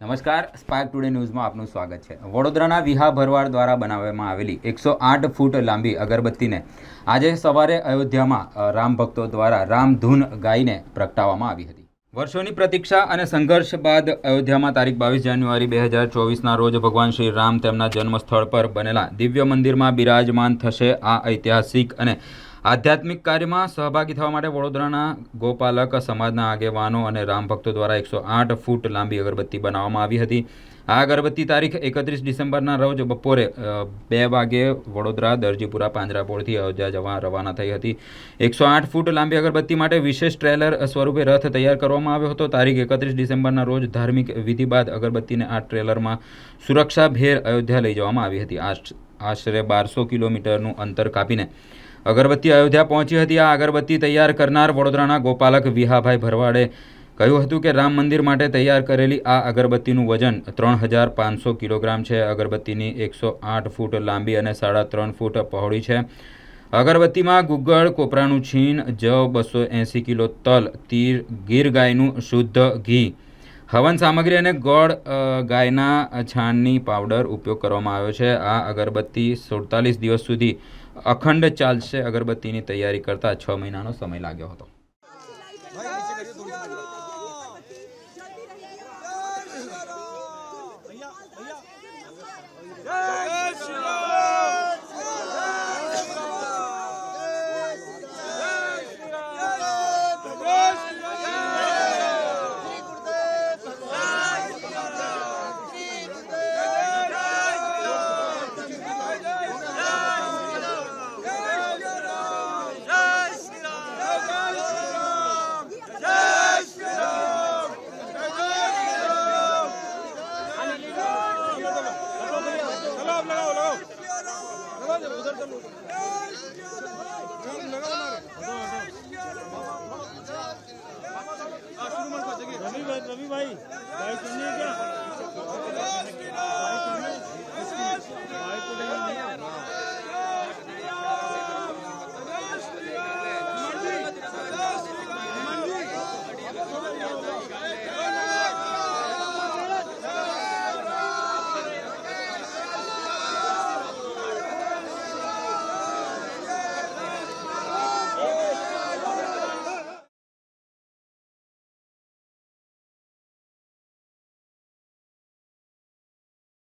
નમસ્કાર spark today ન્યૂઝમાં આપનું સ્વાગત છે. વડોદરાના વિહા ભરવાડ દ્વારા બનાવવામાં આવેલી એકસો આઠ ફૂટ લાંબી અગરબત્તીને આજે સવારે અયોધ્યામાં રામ ભક્તો દ્વારા રામધૂન ગાઈને પ્રગટાવવામાં આવી હતી. વર્ષોની પ્રતીક્ષા અને સંઘર્ષ બાદ અયોધ્યામાં તારીખ બાવીસ જાન્યુઆરી બે હજાર ચોવીસના રોજ ભગવાન શ્રી રામ તેમના જન્મસ્થળ પર બનેલા દિવ્ય મંદિરમાં બિરાજમાન થશે આ ઐતિહાસિક અને આધ્યાત્મિક કાર્યમાં સહભાગી થવા માટે વડોદરાના ગોપાલક સમાજના આગેવાનો અને રામ ભક્તો દ્વારા એકસો આઠ ફૂટ લાંબી અગરબત્તી બનાવવામાં આવી હતી. આ અગરબત્તી તારીખ એકત્રીસ ડિસેમ્બરના રોજ બપોરે બે વાગે વડોદરા, દરજીપુરા, પાંજરાપોળથી અયોધ્યા જવા રવાના થઈ હતી. એકસો આઠ ફૂટ લાંબી અગરબત્તી માટે વિશેષ ટ્રેલર સ્વરૂપે રથ તૈયાર કરવામાં આવ્યો હતો. તારીખ એકત્રીસ ડિસેમ્બરના રોજ ધાર્મિક વિધિ બાદ અગરબત્તીને આ ટ્રેલરમાં સુરક્ષાભેર અયોધ્યા લઈ જવામાં આવી હતી. આશ- આશરે બારસો કિલોમીટરનું અંતર કાપીને અગરબત્તી અયોધ્યા પહોંચી હતી. આ અગરબત્તી તૈયાર કરનાર વડોદરાના ગોપાલક વિહાભાઈ ભરવાડે કહ્યું હતું કે રામ મંદિર માટે તૈયાર કરેલી આ અગરબત્તીનું વજન ત્રણ હજાર પાંચસો કિલોગ્રામ છે. અગરબત્તીની એકસો આઠ ફૂટ લાંબી અને સાડા ત્રણ ફૂટ પહોળી છે. અગરબત્તીમાં ગુગ્ગળ, કોપરાનું છીણ, જવ બસો એંસી કિલો તલ, તીર, ગીર ગાયનું શુદ્ધ ઘી, હવન સામગ્રી અને ગોળ ગાયના છાણની પાવડર ઉપયોગ કરવામાં આવ્યો છે. આ અગરબત્તી સુડતાલીસ દિવસ સુધી અખંડ ચાલશે અગરબત્તીની તૈયારી કરતાં છ મહિનાનો સમય લાગ્યો હતો. বোঝার জন্য।